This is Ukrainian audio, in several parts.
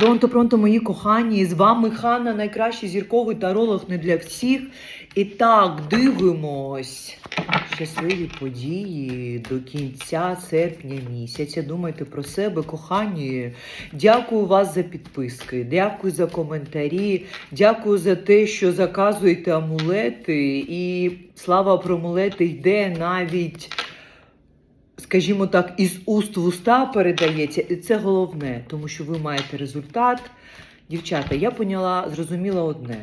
Пронто, пронто, мої кохані, з вами Ханна, найкращий зірковий таролог не для всіх. І так, дивимось. Щасливі події до кінця серпня місяця. Думайте про себе, кохані. Дякую вас за підписки, дякую за коментарі, дякую за те, що заказуєте амулети. І слава про амулети йде навіть скажімо так, із уст в уста передається, і це головне, тому що ви маєте результат. Дівчата, я поняла, зрозуміла одне: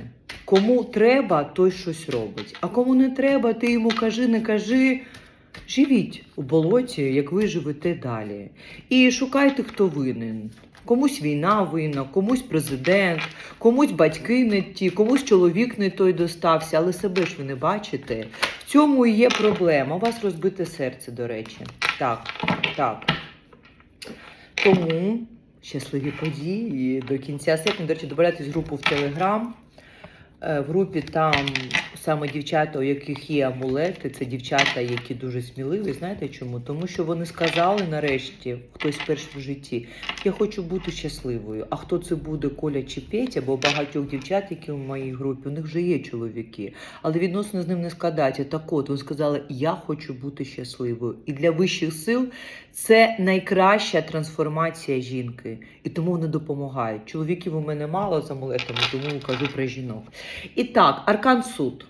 кому треба, той щось робить. А кому не треба, ти йому кажи, не кажи. Живіть у болоті, як ви живете далі. І шукайте, хто винен. Комусь війна винна, комусь президент, комусь батьки не ті, комусь чоловік не той достався, але себе ж ви не бачите. В цьому і є проблема. У вас розбите серце, до речі. Так, так. Тому щасливі події до кінця серпня. До речі, добавляйтесь групу в Телеграм. Е, В групі там саме дівчата, у яких є амулети, це дівчата, які дуже сміливі. Знаєте чому? Тому що вони сказали нарешті, хтось перший в житті, я хочу бути щасливою. А хто це буде, Коля чи Петя, бо багатьох дівчат, які в моїй групі, у них вже є чоловіки, але відносно з ним не складається. Так от, вони сказали, я хочу бути щасливою. І для вищих сил це найкраща трансформація жінки. І тому вони допомагають. Чоловіків у мене мало з амулетами, тому кажу про жінок. І так, Аркан Суд.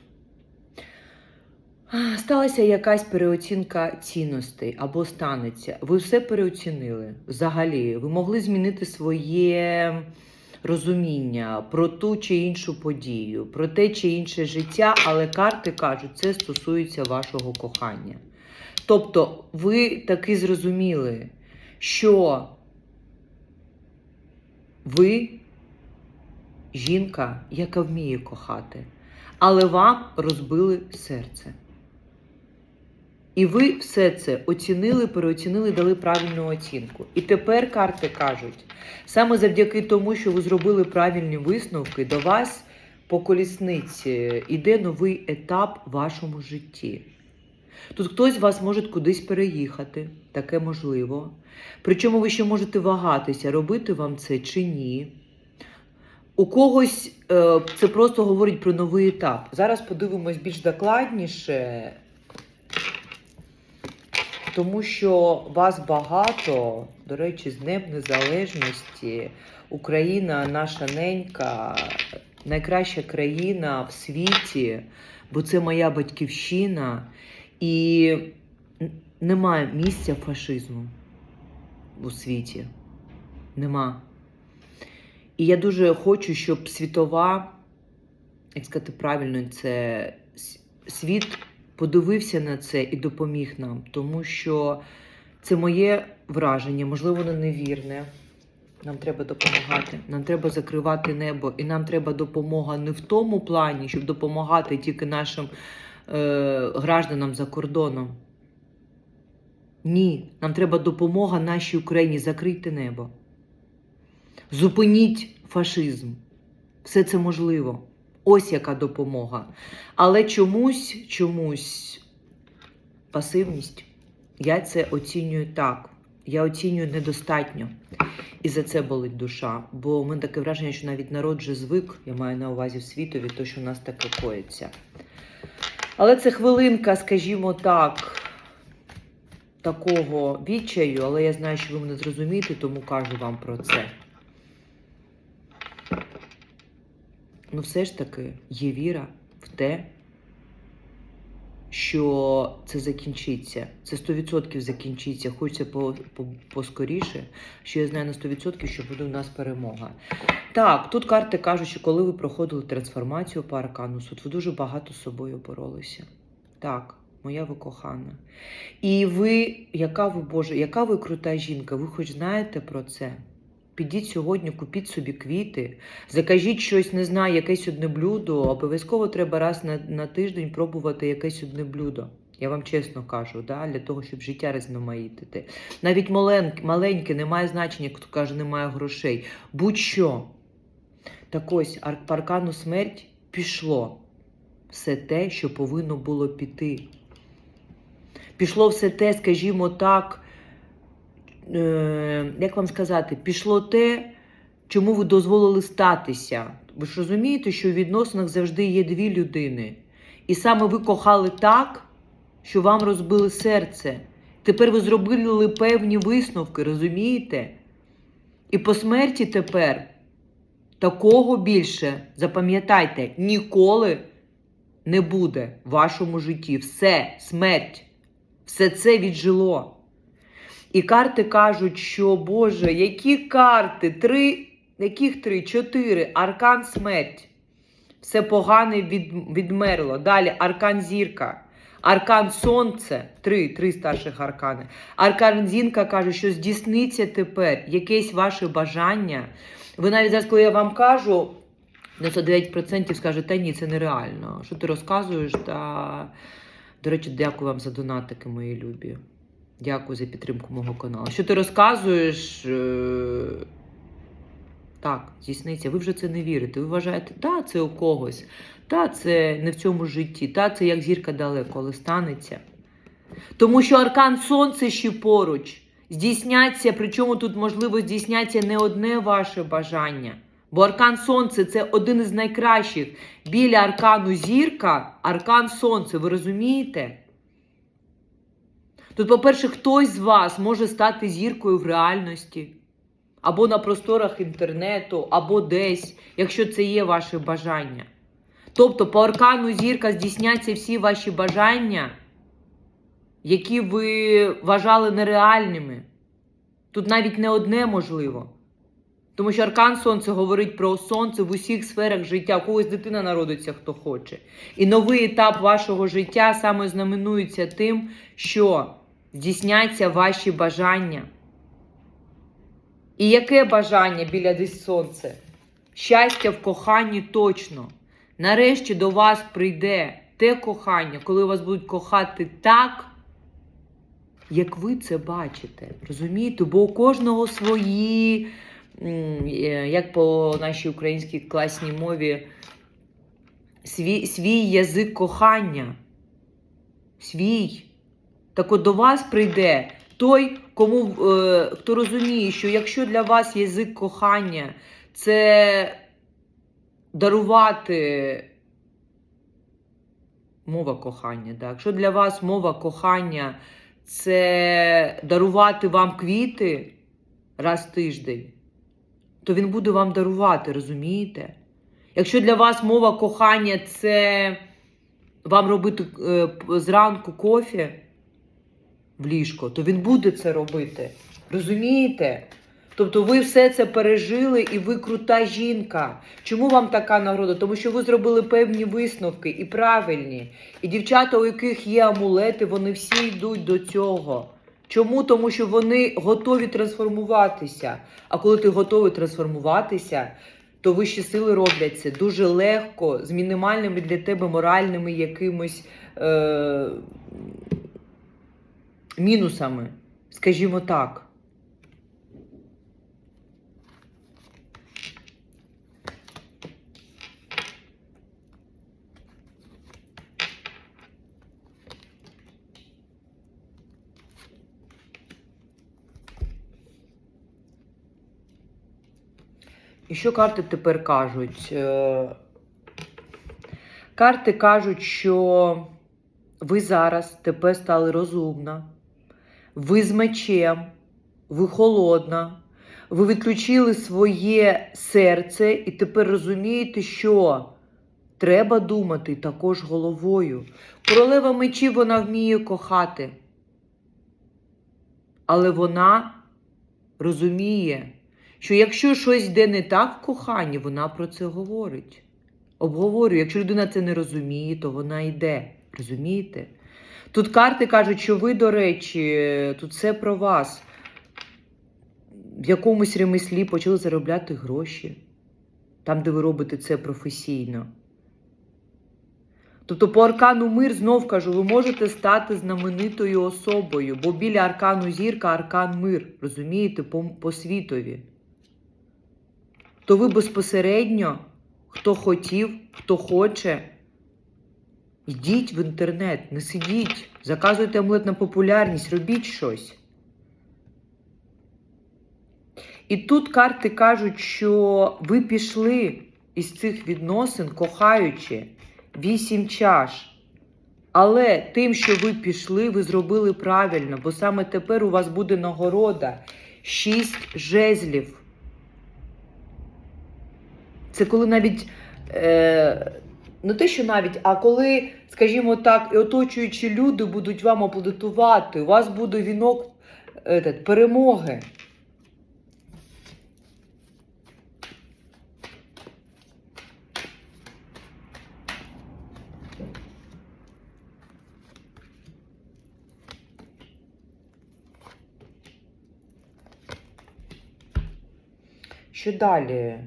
Сталася якась переоцінка цінностей або станеться. Ви все переоцінили взагалі. Ви могли змінити своє розуміння про ту чи іншу подію, про те чи інше життя, але карти кажуть, це стосується вашого кохання. Тобто, ви таки зрозуміли, що ви жінка, яка вміє кохати, але вам розбили серце. І ви все це оцінили, переоцінили, дали правильну оцінку. І тепер карти кажуть, саме завдяки тому, що ви зробили правильні висновки, до вас по колісниці йде новий етап в вашому житті. Тут хтось вас може кудись переїхати, таке можливо. Причому ви ще можете вагатися, робити вам це чи ні. У когось е, це просто говорить про новий етап. Зараз подивимось більш докладніше, тому що вас багато, до речі, з Днем Незалежності. Україна наша ненька, найкраща країна в світі, бо це моя батьківщина. І немає місця фашизму у світі. Нема. І я дуже хочу, щоб світова, як сказати правильно, це світ подивився на це і допоміг нам, тому що це моє враження, можливо, воно невірне. Нам треба допомагати, нам треба закривати небо, і нам треба допомога не в тому плані, щоб допомагати тільки нашим е, гражданам за кордоном. Ні, нам треба допомога нашій Україні. Закрийте небо. Зупиніть фашизм. Все це можливо. Ось яка допомога. Але чомусь, чомусь пасивність. Я це оцінюю так. Я оцінюю недостатньо. І за це болить душа. Бо у мене таке враження, що навіть народ вже звик, я маю на увазі в світові, то, що в нас таке коїться. Але це хвилинка, скажімо так, такого відчаю, але я знаю, що ви мене зрозумієте, тому кажу вам про це. Ну, все ж таки є віра в те, що це закінчиться. Це 100% закінчиться. Хочеться по, по, поскоріше, що я знаю на 100%, що буде у нас перемога. Так, тут карти кажуть, що коли ви проходили трансформацію по аркану суд, ви дуже багато з собою боролися. Так, моя ви кохана. І ви, яка ви Боже, яка ви крута жінка, ви хоч знаєте про це? Підіть сьогодні, купіть собі квіти, закажіть щось, не знаю, якесь одне блюдо. Обов'язково треба раз на, на тиждень пробувати якесь одне блюдо. Я вам чесно кажу, да? для того, щоб життя розноманітити. Навіть маленьке, маленьке не має значення, хто каже, немає грошей. Будь-що. Так ось, ар- по аркану смерть пішло все те, що повинно було піти. Пішло все те, скажімо так, як вам сказати, пішло те, чому ви дозволили статися. Ви ж розумієте, що у відносинах завжди є дві людини. І саме ви кохали так, що вам розбили серце. Тепер ви зробили певні висновки, розумієте? І по смерті тепер такого більше, запам'ятайте, ніколи не буде в вашому житті. Все, смерть, все це віджило. І карти кажуть, що Боже, які карти? Три, яких три? Чотири. Аркан смерть. Все погане від, відмерло. Далі аркан зірка. Аркан сонце, три, три старших аркани. Аркан зінка каже, що здійсниться тепер якесь ваше бажання. Ви навіть зараз, коли я вам кажу, 99% скаже, та ні, це нереально. Що ти розказуєш? Та... До речі, дякую вам за донатики, мої любі. Дякую за підтримку мого каналу. Що ти розказуєш? Е, Так, здійсниться. Ви вже це не вірите. Ви вважаєте, та це у когось, та це не в цьому житті, та це як зірка далеко, але станеться. Тому що аркан сонце ще поруч. Здійсняться, причому тут можливо здійсняться не одне ваше бажання. Бо аркан сонце це один із найкращих. Біля аркану зірка, аркан сонце, ви розумієте? Тут, по-перше, хтось з вас може стати зіркою в реальності, або на просторах інтернету, або десь, якщо це є ваше бажання. Тобто, по аркану зірка здійсняться всі ваші бажання, які ви вважали нереальними. Тут навіть не одне можливо. Тому що аркан сонце говорить про сонце в усіх сферах життя. У когось дитина народиться, хто хоче. І новий етап вашого життя саме знаменується тим, що здійсняться ваші бажання. І яке бажання біля десь сонце? Щастя в коханні точно. Нарешті до вас прийде те кохання, коли вас будуть кохати так, як ви це бачите. Розумієте? Бо у кожного свої, е, як по нашій українській класній мові, свій, свій язик кохання. Свій. Так от до вас прийде той, кому, е, хто розуміє, що якщо для вас язик кохання це дарувати мова кохання, так? якщо для вас мова кохання це дарувати вам квіти раз в тиждень, то він буде вам дарувати, розумієте? Якщо для вас мова кохання це вам робити е, зранку кофе в ліжко, то він буде це робити. Розумієте? Тобто ви все це пережили і ви крута жінка. Чому вам така нагорода? Тому що ви зробили певні висновки і правильні. І дівчата, у яких є амулети, вони всі йдуть до цього. Чому? Тому що вони готові трансформуватися. А коли ти готовий трансформуватися, то вищі сили роблять це дуже легко, з мінімальними для тебе моральними якимось е- мінусами. Скажімо так. І що карти тепер кажуть? Е, Карти кажуть, що ви зараз тепер стали розумна, ви з мечем, ви холодна, ви відключили своє серце і тепер розумієте, що треба думати також головою. Королева мечів вона вміє кохати, але вона розуміє, що якщо щось йде не так в коханні, вона про це говорить. Обговорює. Якщо людина це не розуміє, то вона йде. Розумієте? Тут карти кажуть, що ви, до речі, тут все про вас. В якомусь ремеслі почали заробляти гроші, там, де ви робите це професійно. Тобто по аркану мир знов кажу, ви можете стати знаменитою особою, бо біля аркану зірка аркан мир, розумієте, по, по світові. То ви безпосередньо, хто хотів, хто хоче, йдіть в інтернет, не сидіть, заказуйте амулет на популярність, робіть щось. І тут карти кажуть, що ви пішли із цих відносин, кохаючи вісім чаш. Але тим, що ви пішли, ви зробили правильно, бо саме тепер у вас буде нагорода шість жезлів. Це коли навіть е, не те, що навіть, а коли, скажімо так, і оточуючі люди будуть вам аплодувати, у вас буде вінок е, перемоги. Що далі?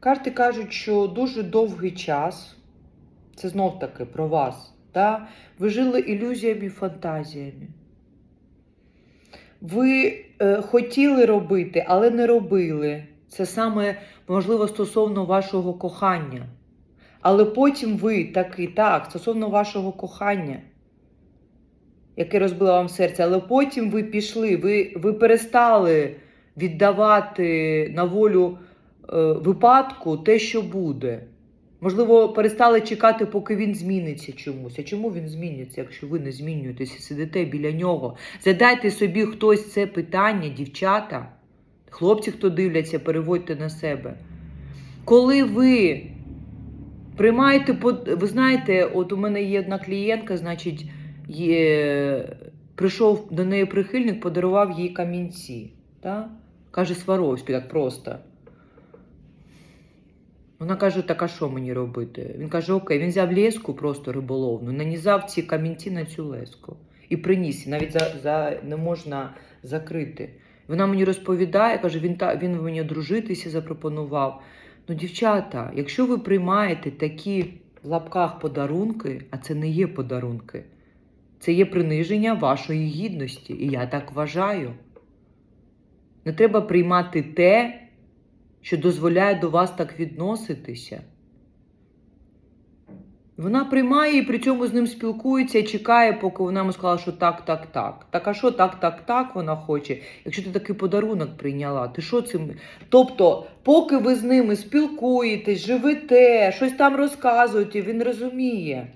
Карти кажуть, що дуже довгий час, це знов таки про вас, та? ви жили ілюзіями і фантазіями. Ви е, хотіли робити, але не робили. Це саме можливо стосовно вашого кохання. Але потім ви таки, так, стосовно вашого кохання, яке розбило вам серце, але потім ви пішли, ви, ви перестали віддавати на волю е, випадку те, що буде. Можливо, перестали чекати, поки він зміниться чомусь. А чому він зміниться, якщо ви не змінюєтеся, сидите біля нього? Задайте собі хтось це питання, дівчата, хлопці, хто дивляться, переводьте на себе. Коли ви приймаєте, ви знаєте, от у мене є одна клієнтка, значить, є... прийшов до неї прихильник, подарував їй камінці. Та? Каже Сваровський, так просто. Вона каже, так а що мені робити? Він каже, окей, він взяв леску просто риболовну, нанізав ці камінці на цю леску і приніс. Навіть за, за, не можна закрити. Вона мені розповідає, каже, він, та, він мені одружитися запропонував. Ну, дівчата, якщо ви приймаєте такі в лапках подарунки, а це не є подарунки, це є приниження вашої гідності. І я так вважаю. Не треба приймати те, що дозволяє до вас так відноситися. Вона приймає і при цьому з ним спілкується і чекає, поки вона йому сказала, що так, так, так. Так, а що так, так, так вона хоче? Якщо ти такий подарунок прийняла, ти що цим? Тобто, поки ви з ними спілкуєтесь, живете, щось там розказуєте, він розуміє.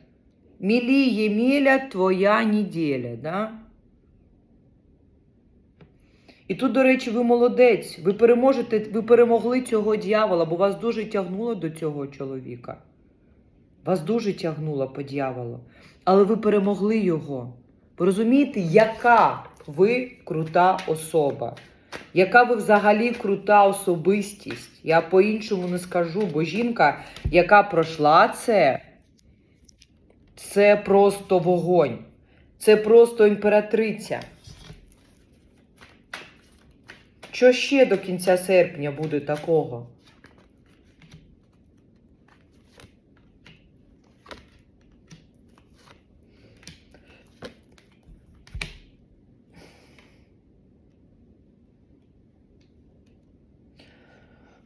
Міліє міля твоя неділя, да? І тут, до речі, ви молодець. Ви переможете, ви перемогли цього дьявола, бо вас дуже тягнуло до цього чоловіка. Вас дуже тягнуло по дьяволу. Але ви перемогли його. Ви розумієте, яка ви крута особа? Яка ви взагалі крута особистість? Я по-іншому не скажу, бо жінка, яка пройшла це, це просто вогонь. Це просто імператриця. Що ще до кінця серпня буде такого?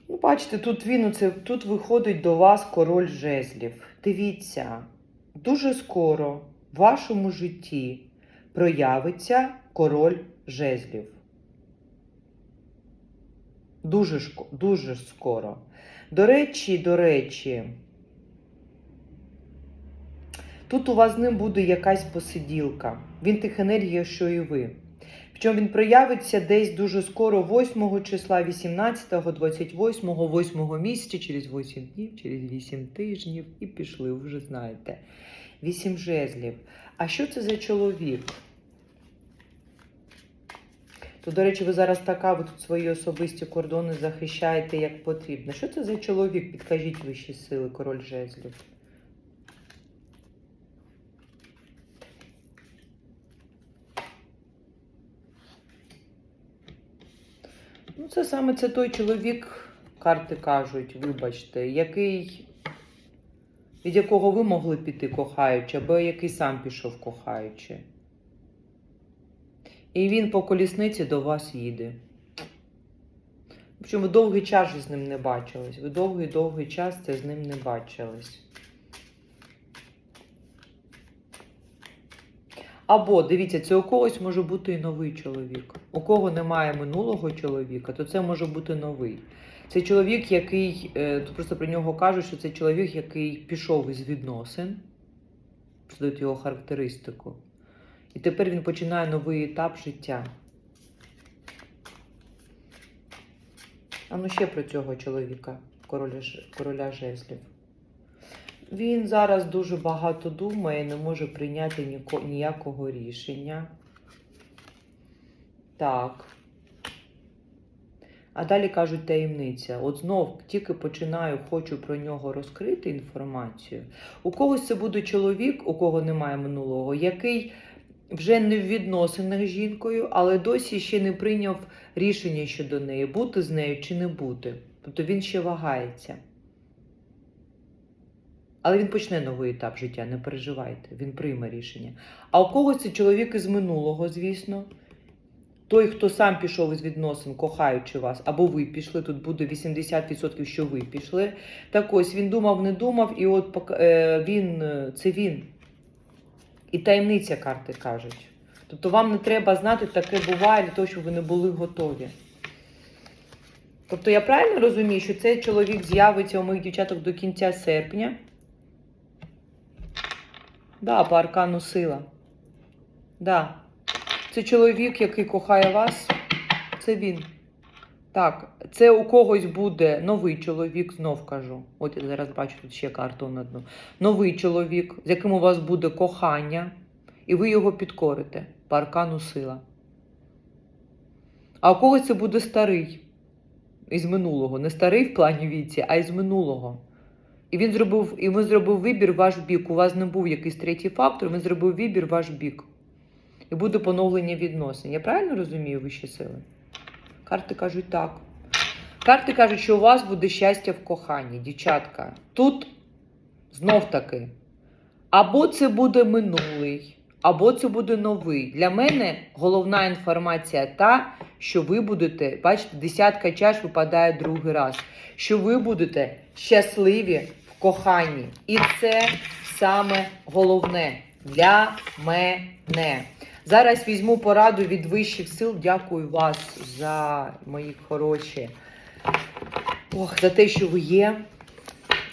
Ну, бачите, тут він оце, тут виходить до вас король жезлів. Дивіться, дуже скоро в вашому житті проявиться король жезлів. Дуже, дуже скоро. До речі, до речі, тут у вас з ним буде якась посиділка. Він тих енергія, що і ви. Причому він проявиться десь дуже скоро, 8 числа, 18, 28, 8 місяця, через 8 днів, через 8 тижнів і пішли, ви вже знаєте. 8 жезлів. А що це за чоловік? То, до речі, ви зараз така, ви тут свої особисті кордони захищаєте як потрібно. Що це за чоловік? Підкажіть вищі сили, король жезлів. Ну, це саме це той чоловік, карти кажуть, вибачте, який, від якого ви могли піти кохаючи, або який сам пішов кохаючи. І він по колісниці до вас їде. Причому ви довгий час з ним не бачились. Ви довгий-довгий час це з ним не бачились. Або дивіться, це у когось може бути і новий чоловік. У кого немає минулого чоловіка, то це може бути новий. Це чоловік, який е, просто про нього кажуть, що це чоловік, який пішов із відносин, задають його характеристику. І тепер він починає новий етап життя. А ну ще про цього чоловіка, короля, короля жезлів. Він зараз дуже багато думає, не може прийняти ніко- ніякого рішення. Так. А далі кажуть таємниця. От знов тільки починаю, хочу про нього розкрити інформацію. У когось це буде чоловік, у кого немає минулого, який вже не в відносинах з жінкою, але досі ще не прийняв рішення щодо неї, бути з нею чи не бути. Тобто він ще вагається. Але він почне новий етап життя, не переживайте, він прийме рішення. А у когось це чоловік із минулого, звісно. Той, хто сам пішов із відносин, кохаючи вас, або ви пішли, тут буде 80%, що ви пішли. Так ось він думав, не думав, і от е, він, е, це він. І таємниця карти кажуть. Тобто вам не треба знати, таке буває для того, щоб ви не були готові. Тобто я правильно розумію, що цей чоловік з'явиться у моїх дівчаток до кінця серпня? Да, по аркану сила. Да. Це чоловік, який кохає вас. Це він. Так, це у когось буде новий чоловік, знов кажу. От я зараз бачу тут ще карту на одну. Новий чоловік, з яким у вас буде кохання, і ви його підкорите по аркану сила. А у когось це буде старий із минулого. Не старий в плані віці, а із минулого. І він зробив, і він зробив вибір ваш бік. У вас не був якийсь третій фактор, він зробив вибір ваш бік. І буде поновлення відносин. Я правильно розумію вищі сили? Карти кажуть так. Карти кажуть, що у вас буде щастя в коханні, дівчатка. Тут знов таки. Або це буде минулий, або це буде новий. Для мене головна інформація та, що ви будете, бачите, десятка чаш випадає другий раз. Що ви будете щасливі в коханні. І це саме головне для мене. Зараз візьму пораду від вищих сил. Дякую вас за мої хороші. Ох, за те, що ви є.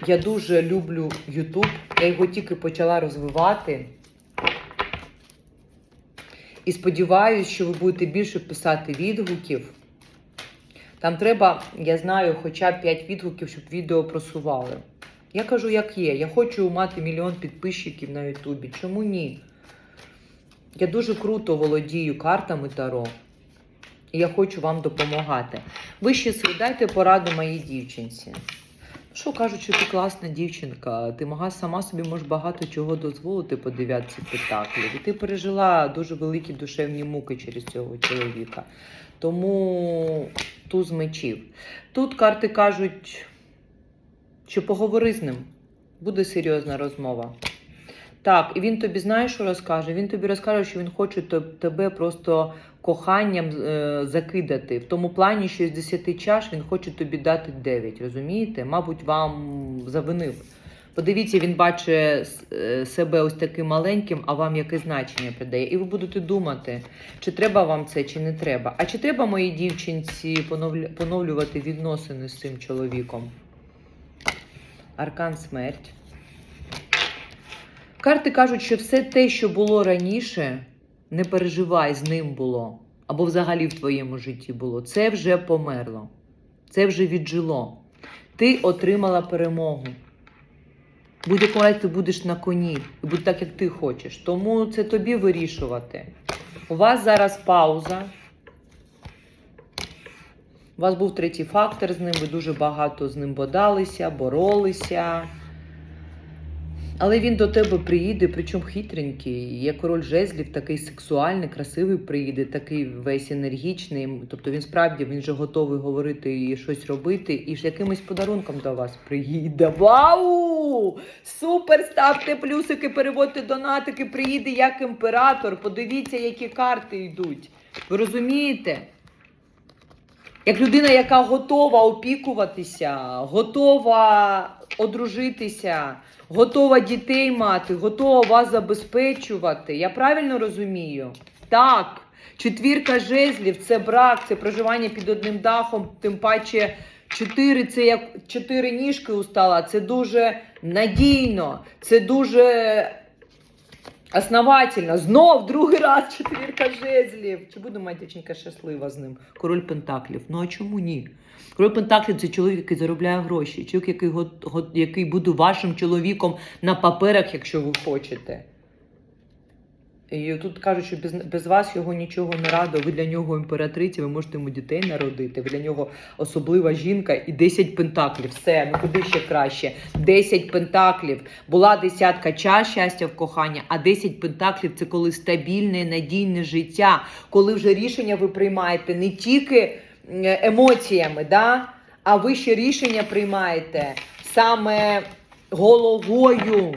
Я дуже люблю YouTube. Я його тільки почала розвивати. І сподіваюся, що ви будете більше писати відгуків. Там треба, я знаю, хоча б 5 відгуків, щоб відео просували. Я кажу, як є. Я хочу мати мільйон підписчиків на Ютубі. Чому ні? Я дуже круто володію картами Таро. І я хочу вам допомагати. Ви ще дайте пораду моїй дівчинці. Що кажуть, що ти класна дівчинка, ти могла сама собі можеш багато чого дозволити по дев'ятці пентаклів. І ти пережила дуже великі душевні муки через цього чоловіка. Тому туз мечів. Тут карти кажуть, що поговори з ним. Буде серйозна розмова. Так, і він тобі знаєш, що розкаже? Він тобі розкаже, що він хоче тебе просто коханням е, закидати. В тому плані, що з 10 чаш він хоче тобі дати 9, розумієте? Мабуть, вам завинив. Подивіться, він бачить е, себе ось таким маленьким, а вам яке значення придає. І ви будете думати, чи треба вам це, чи не треба. А чи треба моїй дівчинці поновлювати відносини з цим чоловіком? Аркан смерть. Карти кажуть, що все те, що було раніше, не переживай, з ним було. Або взагалі в твоєму житті було. Це вже померло. Це вже віджило. Ти отримала перемогу. Будь-якому ти будеш на коні. І буде так, як ти хочеш. Тому це тобі вирішувати. У вас зараз пауза. У вас був третій фактор з ним, ви дуже багато з ним бодалися, боролися. Але він до тебе приїде, причому хитренький. Є король жезлів, такий сексуальний, красивий приїде, такий весь енергічний. Тобто він справді він же готовий говорити і щось робити, і ж якимось подарунком до вас приїде. Вау! Супер! Ставте плюсики, переводьте донатики, приїде як імператор. Подивіться, які карти йдуть. Ви розумієте? Як людина, яка готова опікуватися, готова одружитися, готова дітей мати, готова вас забезпечувати. Я правильно розумію? Так. Четвірка жезлів це брак, це проживання під одним дахом, тим паче чотири це як чотири ніжки устала. Це дуже надійно, це дуже основательно. Знов другий раз четвірка жезлів. Чи буде дівчинка щаслива з ним? Король Пентаклів. Ну а чому ні? Король Пентаклів це чоловік, який заробляє гроші, чоловік, який, який буде вашим чоловіком на паперах, якщо ви хочете. І тут кажуть, що без, без вас його нічого не радо. Ви для нього імператриця, ви можете йому дітей народити. Ви для нього особлива жінка і 10 пентаклів. Все, ну куди ще краще. 10 пентаклів. Була десятка чаш щастя в коханні, а 10 пентаклів це коли стабільне, надійне життя, коли вже рішення ви приймаєте не тільки емоціями, да? а ви ще рішення приймаєте саме головою.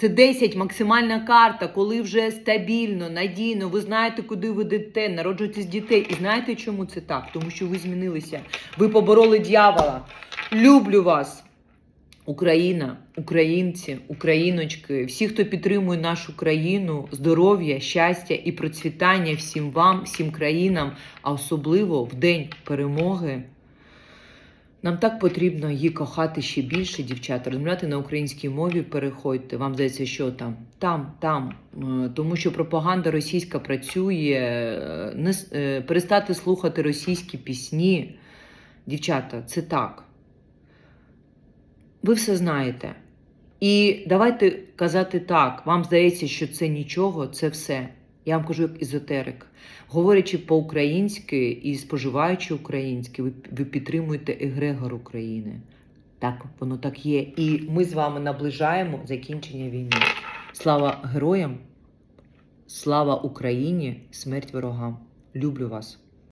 Це 10 максимальна карта, коли вже стабільно, надійно, ви знаєте, куди ви йдете, народжуєтесь дітей. І знаєте, чому це так? Тому що ви змінилися. Ви побороли дьявола. Люблю вас. Україна, українці, україночки, всі, хто підтримує нашу країну, здоров'я, щастя і процвітання всім вам, всім країнам, а особливо в день перемоги. Нам так потрібно її кохати ще більше, дівчата. Розмовляти на українській мові переходьте. Вам здається, що там, там, там. Е, Тому що пропаганда російська працює. е, Не, е, перестати слухати російські пісні. Дівчата, це так. Ви все знаєте. І давайте казати так. Вам здається, що це нічого, це все. Я вам кажу як езотерик. Говорячи по-українськи і споживаючи українське, ви, ви підтримуєте егрегор України. Так, воно так є. І ми з вами наближаємо закінчення війни. Слава героям, слава Україні, смерть ворогам. Люблю вас.